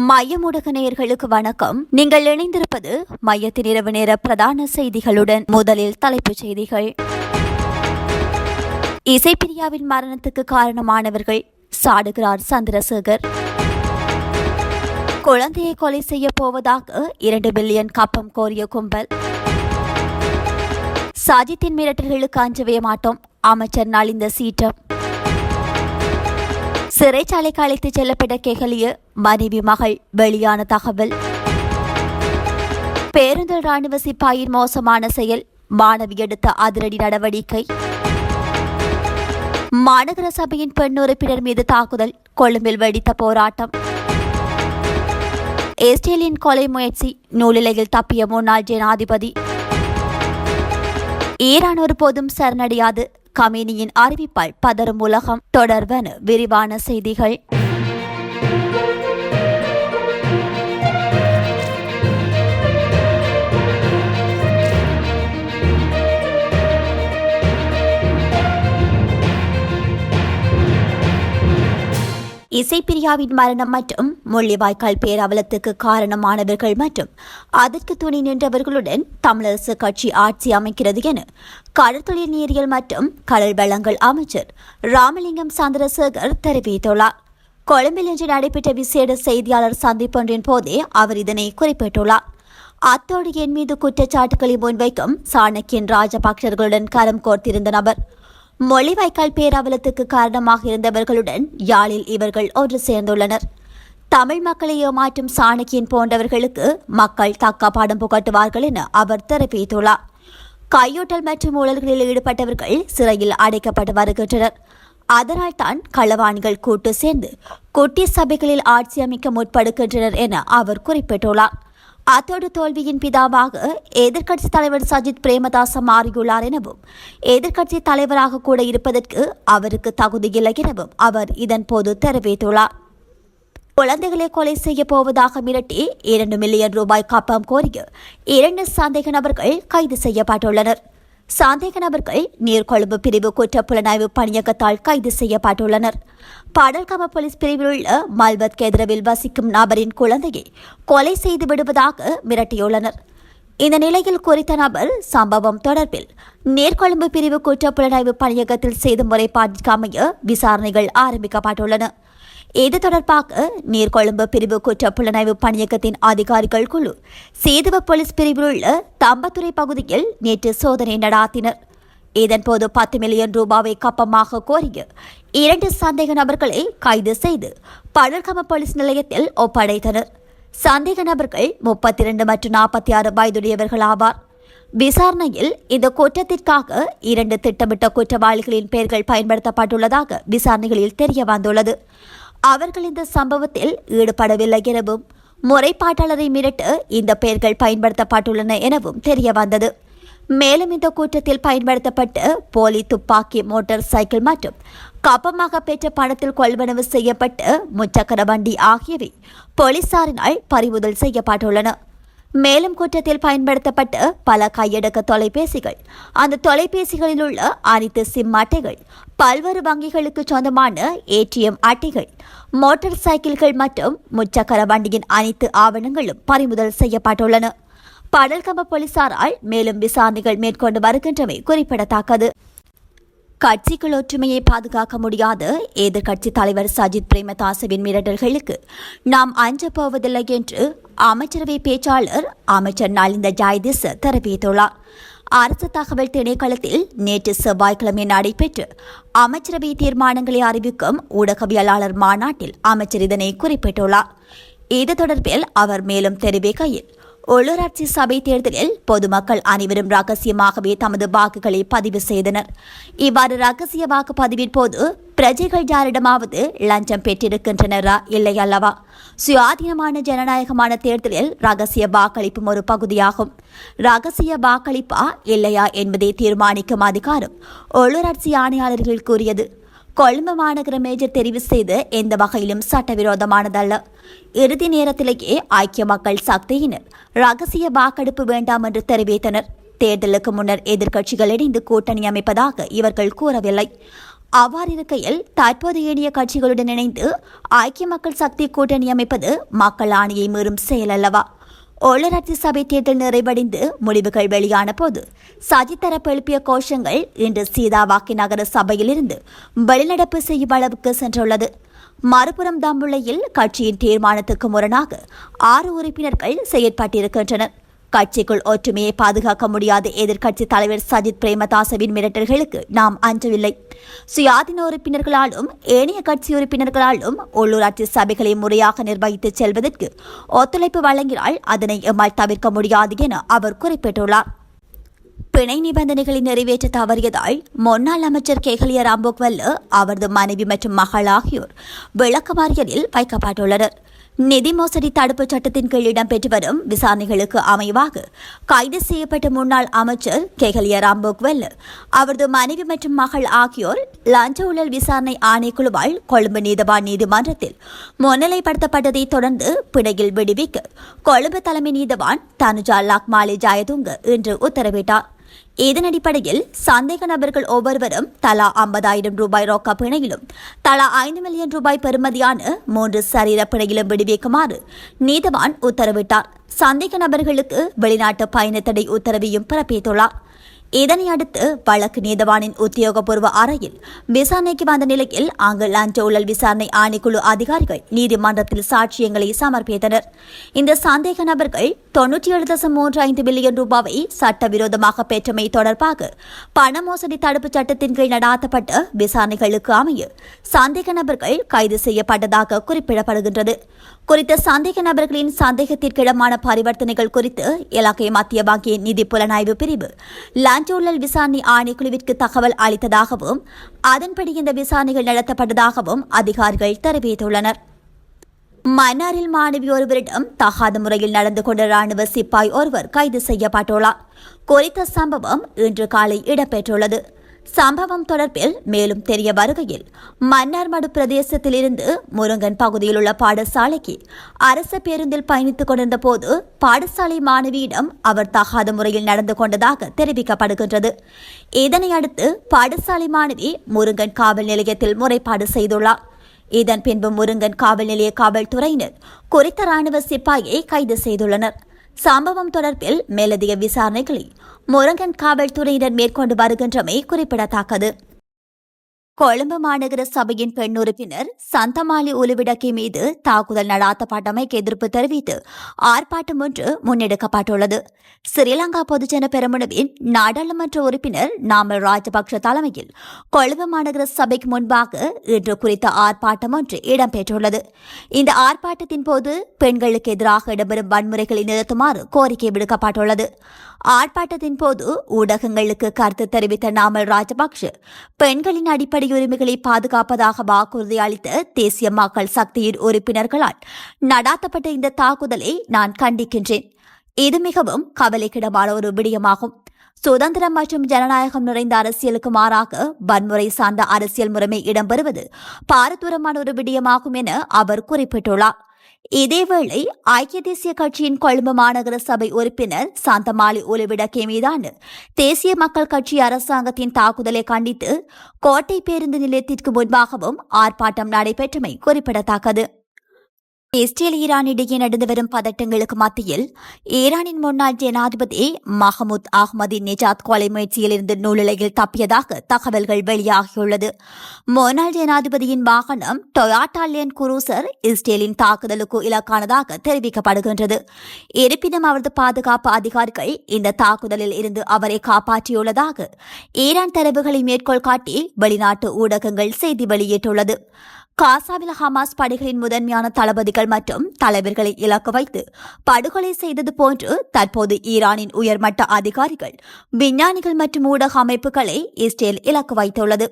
மையமுடக நேயர்களுக்கு வணக்கம். நீங்கள் இணைந்திருப்பது மையத்தின் இரவு நேர பிரதான செய்திகளுடன் முதலில் தலைப்புச் செய்திகள். இசைப்பிரியாவின் மரணத்துக்கு காரணமானவர்கள் சாடுகிறார் சந்திரசேகர். குழந்தையை கொலை செய்ய போவதாக இரண்டு பில்லியன் கப்பம் கோரிய கும்பல். சஜித்தின் மிரட்டல்களுக்கு அஞ்சவே மாட்டோம் அமைச்சர் நலிந்த சீற்றம். சிறைச்சாலைக்கு அழைத்துச் செல்லப்பட்ட கெகலிய மனைவி மகள் வெளியான தகவல். பேருந்து ராணுவ சிப்பாயின் மோசமான செயல் மாணவி எடுத்த அதிரடி நடவடிக்கை. மாநகர சபையின் பெண் உறுப்பினர் மீது தாக்குதல் கொழும்பில் வெடித்த போராட்டம். ஏஸ்டேலியன் கொலை முயற்சி நூலிலையில் தப்பிய முன்னாள் ஜனாதிபதி. ஈரான் ஒருபோதும் சரணடையாது கமினியின் அறிவிப்பால் பதறும் உலகம் தொடர்வன விரிவான செய்திகள். இசைப்பிரியாவின் மரணம் மற்றும் முள்ளிவாய்க்கால் பேரவலத்துக்கு காரணமானவர்கள் மற்றும் அதற்கு துணை நின்றவர்களுடன் தமிழரசு கட்சி ஆட்சி அமைக்கிறது என கடற்தொழில் நீரியல் மற்றும் கடல் வளங்கள் அமைச்சர் ராமலிங்கம் சந்திரசேகர் தெரிவித்துள்ளார். கொழும்பில் இன்று நடைபெற்ற விசேட செய்தியாளர் சந்திப்பொன்றின் போதே அவர் இதனை குறிப்பிட்டுள்ளார். அத்தோடு என் மீது குற்றச்சாட்டுகளை முன்வைக்கும் சாணக்கியன் ராஜபக்சர்களுடன் கரம் கோர்த்திருந்த நபர் மொழிவாய்க்கால் பேராவலத்துக்கு காரணமாக இருந்தவர்களுடன் யாழில் இவர்கள் ஒன்று சேர்ந்துள்ளனர். தமிழ் மக்களை ஏமாற்றும் சாணக்கியன் போன்றவர்களுக்கு மக்கள் தக்க பாடம் புகட்டுவார்கள் என அவர் தெரிவித்துள்ளார். கையூட்டல் மற்றும் ஊழல்களில் ஈடுபட்டவர்கள் சிறையில் அடைக்கப்பட்டு வருகின்றனர். அதனால் தான் களவாணிகள் கூட்டு சேர்ந்து குட்டி சபைகளில் ஆட்சி அமைக்க முற்படுகின்றனர் என அவர் குறிப்பிட்டுள்ளார். அத்தோடு தோல்வியின் பிதாவாக எதிர்க்கட்சி தலைவர் சஜித் பிரேமதாச மாறியுள்ளார் எனவும் எதிர்க்கட்சி தலைவராக கூட இருப்பதற்கு அவருக்கு தகுதியில்லை எனவும் அவர் இதன்போது தெரிவித்துள்ளார். குழந்தைகளை கொலை செய்ய போவதாக மிரட்டி இரண்டு மில்லியன் ரூபாய் கப்பம் கோரிய இரண்டு சந்தேக நபர்கள் கைது செய்யப்பட்டுள்ளனர். சந்தேக நபர்கள் நீர்கொழும்பு பிரிவு குற்றப்புலனாய்வு பணியகத்தால் கைது செய்யப்பட்டுள்ளனர். பாடல்காம போலீஸ் பிரிவில் உள்ள மல்பத் கேந்திரவில் வசிக்கும் நபரின் குழந்தையை கொலை செய்து விடுவதாக மிரட்டியுள்ளனர். இந்த நிலையில் குறித்த நபர் சம்பவம் தொடர்பில் நீர்கொழும்பு பிரிவு குற்றப்புலனாய்வு பணியகத்தில் செய்த முறைப்பாட்டிற்கு அமைய விசாரணைகள் ஆரம்பிக்கப்பட்டுள்ளன. இது தொடர்பாக நீர்கொழும்பு பிரிவு குற்ற புலனாய்வு பணியகத்தின் அதிகாரிகள் குழு சேதுவ போலீஸ் பிரிவில் உள்ள தம்பத்துறை பகுதியில் நேற்று சோதனை நடாத்தினர். இதன்போது பத்து மில்லியன் ரூபாவை கப்பமாக கோரிய இரண்டு சந்தேக நபர்களை கைது செய்து பழர்கம போலீஸ் நிலையத்தில் ஒப்படைத்தனர். சந்தேக நபர்கள் முப்பத்தி இரண்டு மற்றும் நாற்பத்தி ஆறு வயதுடையவர்கள் ஆவார். விசாரணையில் இந்த குற்றத்திற்காக இரண்டு திட்டமிட்ட குற்றவாளிகளின் பெயர்கள் பயன்படுத்தப்பட்டுள்ளதாக விசாரணைகளில் தெரிய வந்துள்ளது அவர்கள் இந்த சம்பவத்தில் ஈடுபடவில்லை எனவும் முறைப்பாட்டாளரை மிரட்ட இந்த பெயர்கள் பயன்படுத்தப்பட்டுள்ளன எனவும் தெரிய வந்தது மேலும் இந்த கூட்டத்தில் பயன்படுத்தப்பட்ட போலி துப்பாக்கி மோட்டார் சைக்கிள் மற்றும் கப்பமாக பெற்ற பணத்தில் கொள்வனவு செய்யப்பட்ட முச்சக்கர வண்டி ஆகியவை போலீசாரினால் பறிமுதல் செய்யப்பட்டுள்ளன. மேலும் குற்றத்தில் பயன்படுத்தப்பட்ட பல கையடக்க தொலைபேசிகள். அந்த தொலைபேசிகளில் உள்ள அனைத்து சிம் அட்டைகள் பல்வேறு வங்கிகளுக்கு சொந்தமான ஏடிஎம் அட்டைகள் மோட்டார் சைக்கிள்கள் மற்றும் முச்சக்கர வண்டியின் அனைத்து ஆவணங்களும் பறிமுதல் செய்யப்பட்டுள்ளன. படல்கம்ப போலீசாரால் மேலும் விசாரணைகள் மேற்கொண்டு வருகின்றமை குறிப்பிடத்தக்கது. கட்சிக்குள் ஒற்றுமையை பாதுகாக்க முடியாத. எதிர்க்கட்சி தலைவர் சஜித் பிரேமதாசவின் மிரட்டல்களுக்கு நாம் அஞ்ச போவதில்லை என்று அமைச்சரவை பேச்சாளர் அமைச்சர் நலிந்த ஜாய்திஸ் தெரிவித்துள்ளார். அரசு தகவல் திணைக்களத்தில் நேற்று செவ்வாய்க்கிழமை நடைபெற்று அமைச்சரவை தீர்மானங்களை அறிவிக்கும் ஊடகவியலாளர் மாநாட்டில் அமைச்சர் இதனை குறிப்பிட்டுள்ளார். இது தொடர்பில் அவர் மேலும் தெரிவிக்கையில் உள்ளூராட்சி சபை தேர்தலில் பொதுமக்கள் அனைவரும் ரகசியமாகவே தமது வாக்குகளை பதிவு செய்தனர். இவ்வாறு ரகசிய வாக்குப்பதிவின் போது பிரஜைகள் யாரிடமாவது லஞ்சம் பெற்றிருக்கின்றனரா இல்லை அல்லவா சுயாதீனமான ஜனநாயகமான தேர்தலில் ரகசிய வாக்களிப்பும் ஒரு பகுதியாகும். ரகசிய வாக்களிப்பா இல்லையா என்பதை தீர்மானிக்கும் அதிகாரம் உள்ளூராட்சி ஆணையாளர்கள் கூறியது. கொழும்பு மாநகர மேஜர் தெரிவு செய்து எந்த வகையிலும் சட்டவிரோதமானதல்ல. இறுதி நேரத்திலேயே ஐக்கிய மக்கள் சக்தியினர் ரகசிய வாக்கெடுப்பு வேண்டாம் என்று தெரிவித்தனர். தேர்தலுக்கு முன்னர் எதிர்க்கட்சிகள் இணைந்து கூட்டணி அமைப்பதாக இவர்கள் கூறவில்லை. அவ்வாறு இருக்கையில் தற்போது ஏனைய கட்சிகளுடன் இணைந்து ஐக்கிய மக்கள் சக்தி கூட்டணி அமைப்பது மக்கள் ஆணையை மீறும் செயல் அல்லவா? ஓலராட்சி சபை தேர்தல் நிறைவடைந்து முடிவுகள் வெளியான போது சஜித் தரப்பு எழுப்பிய கோஷங்கள் இன்று சீதாவாக்கி நகர சபையிலிருந்து வெளிநடப்பு செய்யும் அளவுக்கு சென்றுள்ளது மறுபுறம் தம்புள்ளையில் கட்சியின் தீர்மானத்துக்கு முரணாக ஆறு உறுப்பினர்கள் செயற்பட்டிருக்கின்றனர் கட்சிக்குள் ஒற்றுமையை பாதுகாக்க முடியாத எதிர்க்கட்சி தலைவர் சஜித் பிரேமதாசவின் மிரட்டல்களுக்கு நாம் அஞ்சவில்லை. சுயாதீன உறுப்பினர்களாலும் ஏனைய கட்சி உறுப்பினர்களாலும் உள்ளூராட்சி சபைகளை முறையாக நிர்வகித்து செல்வதற்கு ஒத்துழைப்பு வழங்கினால் அதனை எம்மால் தவிர்க்க முடியாது என அவர் குறிப்பிட்டுள்ளார். பிணை நிபந்தனைகளை நிறைவேற்ற தவறியதால் முன்னாள் அமைச்சர் கேகலிய ராம்போக்வல்ல அவரது மனைவி மற்றும் மகள் ஆகியோர் விளக்கமாறியலில் வைக்கப்பட்டுள்ளனர். நிதி மோசடி தடுப்புச் சட்டத்தின் கீழ் இடம்பெற்று வரும் விசாரணைகளுக்கு அமைவாக கைது செய்யப்பட்ட முன்னாள் அமைச்சர் கெகலிய ராம்போக்வெல் அவரது மனைவி மற்றும் மகள் ஆகியோர் லஞ்ச ஊழல் விசாரணை ஆணைக்குழுவால் கொழும்பு நீதவான் நீதிமன்றத்தில் முன்னிலைப்படுத்தப்பட்டதை தொடர்ந்து பிணையில் விடுவிக்க கொழும்பு தலைமை நீதவான் தனுஜா லாக்மாலி ஜாயதுங்க இன்று உத்தரவிட்டார். இதன் அடிப்படையில் சந்தேக நபர்கள் ஒவ்வொருவரும் தலா ஐம்பதாயிரம் ரூபாய் ரொக்க பிணையிலும் தலா ஐந்து மில்லியன் ரூபாய் பெறுமதியான மூன்று சரீர பிணையிலும் விடுவிக்குமாறு நீதவான் உத்தரவிட்டார். சந்தேக நபர்களுக்கு வெளிநாட்டு பயண தடை உத்தரவையும் பிறப்பித்துள்ளார். இதனையடுத்து வழக்கு நீதவானின் உத்தியோகபூர்வ அறையில் விசாரணைக்கு வந்த நிலையில் அங்கு லஞ்ச ஊழல் விசாரணை ஆணைக்குழு அதிகாரிகள் நீதிமன்றத்தில் சாட்சியங்களை சமர்ப்பித்தனர். இந்த சந்தேக நபர்கள் தொன்னூற்றி ஏழு தசம் மூன்று ஐந்து பில்லியன் ரூபாவை சட்டவிரோதமாக பெற்றமை தொடர்பாக பண மோசடி தடுப்பு சட்டத்தின் கீழ் நடாத்தப்பட்ட விசாரணைகளுக்கு அமைய சந்தேக நபர்கள் கைது செய்யப்பட்டதாக குறிப்பிடப்படுகின்றது. குறித்த சந்தேக நபர்களின் சந்தேகத்திற்கிடமான பரிவர்த்தனைகள் குறித்து இலங்கை மத்திய வங்கியின் நிதி புலனாய்வு பிரிவு லஞ்ச விசாரணை ஆணைக்குழுவிற்கு தகவல் அளித்ததாகவும் அதன்படி இந்த விசாரணைகள் நடத்தப்பட்டதாகவும் அதிகாரிகள் தெரிவித்துள்ளனர். மன்னாரில் மாணவி ஒருவரிடம் தகாத முறையில் நடந்து கொண்ட ராணுவ சிப்பாய் ஒருவர் கைது செய்யப்பட்டுள்ளார். குறித்த சம்பவம் இன்று காலை இடம்பெற்றுள்ளது. சம்பவம் தொடர்பில் மேலும் தெரிய வருகையில் மன்னார்மடு பிரதேசத்திலிருந்து முருங்கன் பகுதியில் உள்ள பாடசாலைக்கு அரச பேருந்தில் பயணித்துக் கொண்டிருந்த போது பாடசாலை மாணவியிடம் அவர் தகாத முறையில் நடந்து கொண்டதாக தெரிவிக்கப்படுகின்றது. இதனை அடுத்து பாடசாலை மாணவி முருங்கன் காவல் நிலையத்தில் முறைப்பாடு செய்துள்ளார். இதன் பின்பு முருங்கன் காவல் நிலைய காவல்துறையினர் குறித்த ராணுவ சிப்பாயை கைது செய்துள்ளனர். சம்பவம் தொடர்பில் மேலதிக விசாரணைகளை முருங்கன் காவல்துறையினர் மேற்கொண்டு வருகின்றமை குறிப்பிடத்தக்கது. கொழும்பு மாநகர சபையின் பெண் உறுப்பினர் சந்தமாலி உலுவிடக்கி மீது தாக்குதல் நடாத்தப்பட்டமைக்கு எதிர்ப்பு தெரிவித்து ஆர்ப்பாட்டம் ஒன்று முன்னெடுக்கப்பட்டுள்ளது. ஸ்ரீலங்கா பொதுஜன பெருமுனவின் நாடாளுமன்ற உறுப்பினர் நாமல் ராஜபக்ஷ தலைமையில் கொழும்பு மாநகர சபைக்கு முன்பாக இன்று குறித்த ஆர்ப்பாட்டம் ஒன்று இடம்பெற்றுள்ளது. இந்த ஆர்ப்பாட்டத்தின் போது பெண்களுக்கு எதிராக இடம்பெறும் வன்முறைகளை நிறுத்துமாறு கோரிக்கை விடுக்கப்பட்டுள்ளது. ஆர்ப்பாட்டத்தின் போது ஊடகங்களுக்கு கருத்து தெரிவித்த நாமல் ராஜபக்ஷ பெண்களின் அடிப்படை உரிமைகளை பாதுகாப்பதாக வாக்குறுதி அளித்த தேசிய மக்கள் சக்தியின் உறுப்பினர்களால் நடாத்தப்பட்ட இந்த தாக்குதலை நான் கண்டிக்கின்றேன். இது மிகவும் கவலைக்கிடமான ஒரு விடயமாகும். சுதந்திரம் மற்றும் ஜனநாயகம் நிறைந்த அரசியலுக்கு மாறாக வன்முறை சார்ந்த அரசியல் முறைமை இடம்பெறுவது பாரதூரமான ஒரு விடயமாகும் என அவர் குறிப்பிட்டுள்ளார். இதேவேளை ஐக்கிய தேசிய கட்சியின் கொழும்பு மாநகர சபை உறுப்பினர் சாந்தமாலி ஒலிவிடக்கே மீதான தேசிய மக்கள் கட்சி அரசாங்கத்தின் தாக்குதலை கண்டித்து கோட்டை பேருந்து நிலையத்திற்கு முன்பாகவும் ஆர்ப்பாட்டம் நடைபெற்றமை குறிப்பிடத்தக்கது. இஸ்ரேல் ஈரான் இடையே நடந்து வரும் பதட்டங்களுக்கு மத்தியில் ஈரானின் முன்னாள் ஜனாதிபதி மஹமூத் அஹ்மதி நிஜாத் கொலை முயற்சியிலிருந்து நூலிலையில் தப்பியதாக தகவல்கள் வெளியாகியுள்ளது. முன்னாள் ஜனாதிபதியின் வாகனம் டொயாட்டா லேன் குரூசர் இஸ்ரேலின் தாக்குதலுக்கு இலக்கானதாக தெரிவிக்கப்படுகின்றது. இருப்பினும் அவரது பாதுகாப்பு அதிகாரிகள் இந்த தாக்குதலில் இருந்து அவரை காப்பாற்றியுள்ளதாக ஈரான் தரவுகளை மேற்கோள் காட்டி வெளிநாட்டு ஊடகங்கள் செய்தி வெளியிட்டுள்ளது. காசாவில் ஹமாஸ் படைகளின் முதன்மையான தளபதிகள் மற்றும் தலைவர்களை இலக்கு வைத்து படுகொலை செய்தது போன்று தற்போது ஈரானின் உயர்மட்ட அதிகாரிகள் விஞ்ஞானிகள் மற்றும் ஊடக அமைப்புகளை இஸ்ரேல் இலக்கு வைத்துள்ளது.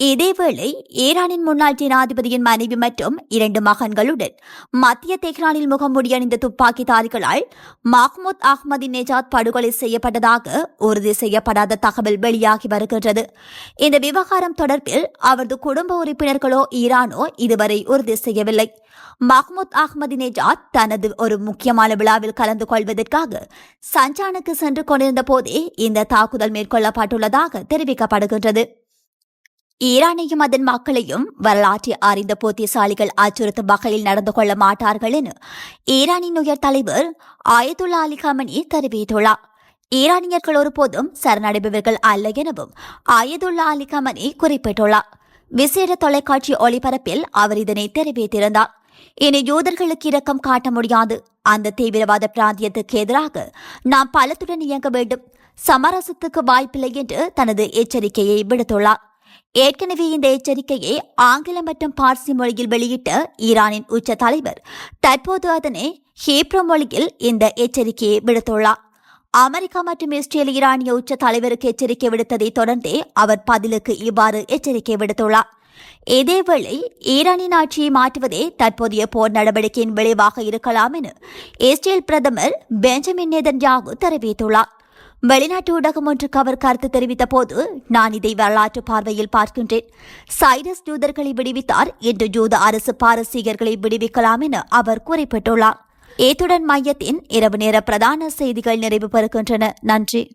இதேவேளை ஈரானின் முன்னாள் ஜனாதிபதியின் மனைவி மற்றும் இரண்டு மகன்களுடன் மத்திய தெஹ்ரானில் முகமூடி அணிந்த துப்பாக்கிதாரிகளால் மஹ்மூத் அஹ்மதி நேஜாத் படுகொலை செய்யப்பட்டதாக உறுதி செய்யப்படாத தகவல் வெளியாகி வருகின்றது. இந்த விவகாரம் தொடர்பில் அவரது குடும்ப உறுப்பினர்களோ ஈரானோ இதுவரை உறுதி செய்யவில்லை. மஹ்மூத் அஹ்மதி நேஜாத் தனது ஒரு முக்கியமான விழாவில் கலந்து கொள்வதற்காக சஞ்சானுக்கு சென்று கொண்டிருந்த போதே இந்த தாக்குதல் மேற்கொள்ளப்பட்டுள்ளதாக தெரிவிக்கப்படுகின்றது. ஈரானையும் அதன் மக்களையும் வரலாற்றை அறிந்த போத்தியசாலிகள் அச்சுறுத்தும் வகையில் நடந்து கொள்ள மாட்டார்கள் என ஈரானின் உயர் தலைவர் ஆயதுல்லா அலி கமனி தெரிவித்துள்ளார். ஈரானியர்கள் ஒருபோதும் சரணடைபவர்கள் அல்ல எனவும் ஆயதுல்லா அலி கமனி குறிப்பிட்டுள்ளார். விசேட தொலைக்காட்சி ஒளிபரப்பில் அவர் இதனை தெரிவித்திருந்தார். இனி யூதர்களுக்கு இரக்கம் காட்ட முடியாது. அந்த தீவிரவாத பிராந்தியத்துக்கு எதிராக நாம் பலத்துடன் இயங்க வேண்டும். சமரசத்துக்கு வாய்ப்பில்லை என்று தனது எச்சரிக்கையை விடுத்துள்ளார். ஏற்கனவே இந்த எச்சரிக்கையை ஆங்கிலம் மற்றும் பார்சி மொழியில் வெளியிட்ட ஈரானின் உச்ச தலைவர். தற்போது அதனை ஹீப்ரோ மொழியில் இந்த எச்சரிக்கையை விடுத்துள்ளார். அமெரிக்கா மற்றும் இஸ்ரேல் ஈரானிய உச்ச தலைவருக்கு எச்சரிக்கை விடுத்ததை தொடர்ந்தே அவர் பதிலுக்கு இவ்வாறு எச்சரிக்கை விடுத்துள்ளார். இதேவேளை ஈரானின் ஆட்சியை மாற்றுவதே தற்போதைய போர் நடவடிக்கையின் விளைவாக இருக்கலாம் என இஸ்ரேல் பிரதமர் பெஞ்சமின் நேதன்யாகு தெரிவித்துள்ளார். வெளிநாட்டு ஊடகம் ஒன்றுக்கு அவர் கருத்து தெரிவித்த போது நான் இதை வரலாற்று பார்வையில் பார்க்கின்றேன். சைரஸ் ஜூதர்களை விடுவித்தார் என்று ஜூத அரசு பாரசீகர்களை விடுவிக்கலாம் என அவர் குறிப்பிட்டுள்ளார். ஏத்துடன் மையத்தின் இரவு நேர பிரதான செய்திகள் நிறைவு பெறுகின்றன. நன்றி.